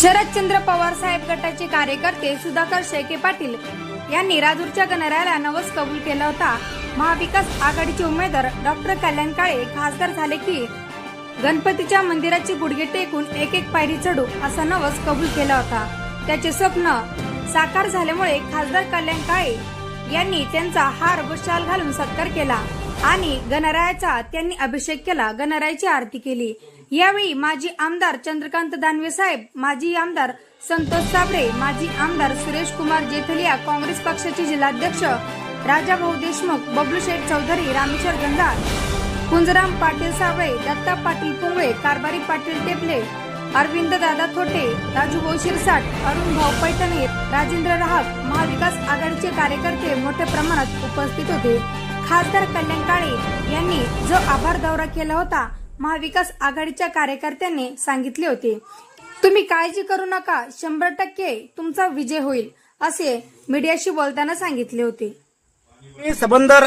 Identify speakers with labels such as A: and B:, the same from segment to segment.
A: शरदचंद्र पवार साहेब गटाचे कार्यकर्ते सुधाकर शेळके पाटील यांनी राजूरच्या गणरायाला नवस कबूल केला होता. महाविकास आघाडीचे उमेदवार डॉक्टर कल्याण काळे खासदार झाले की गणपतीच्या मंदिराची गुडघे टेकून एक एक पायरी चढू असा नवस कबूल केला होता. त्याचे स्वप्न साकार झाल्यामुळे खासदार कल्याण काळे यांनी त्यांचा हार व शाल घालून सत्कार केला आणि गणरायाचा त्यांनी अभिषेक केला. गणरायाची आरती केली. यावेळी माजी आमदार चंद्रकांत दानवे साहेब माजी आमदार संतोष साबरे माजी आमदार सुरेश कुमार जेथलिया काँग्रेस पक्षाचे जिल्हाध्यक्ष राजाभाऊ देशमुख बबलू शेठ चौधरी रामेश्वर गंधार कुंजराम पाटील साबळे दत्ता पाटील पुंगळे कारभारी पाटील टेपले अरविंद दादा थोटे राजू भाऊ शिरसाट अरुण भाऊ पैठणे राजेंद्र राहक महाविकास आघाडीचे कार्यकर्ते मोठ्या प्रमाणात उपस्थित होते. खासदार कल्याण काळे यांनी जो आभार दौरा केला होता महाविकास आघाडीच्या कार्यकर्त्यांनी सांगितले होते. तुम्ही काळजी करू नका शंभर टक्के तुमचा विजय होईल असे मीडियाशी बोलताना सांगितले होते.
B: मी सबंदर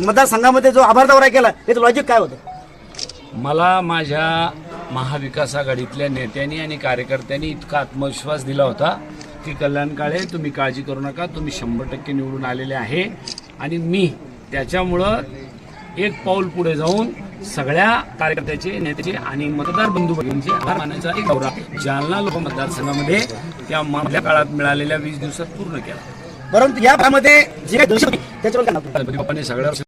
B: मतदारसंघामध्ये जो आभार दौरा केला याचं लॉजिक काय होतं?
C: मला माझ्या महाविकास आघाडीतल्या नेत्यांनी आणि कार्यकर्त्यांनी इतका आत्मविश्वास दिला होता की कल्याण काळे तुम्ही काळजी करू नका तुम्ही शंभर टक्के निवडून आलेले आहे. आणि मी त्याच्यामुळं एक पाऊल पुढे जाऊन सगळ्या कार्यकर्त्याचे नेत्याचे आणि मतदार बंधू भगिनींचे आभार मानायचा एक दौरा जालना लोक मतदारसंघामध्ये त्या मधल्या काळात मिळालेल्या वीस दिवसात पूर्ण केला.
B: परंतु या भागामध्ये जे काही त्याच्यावर काय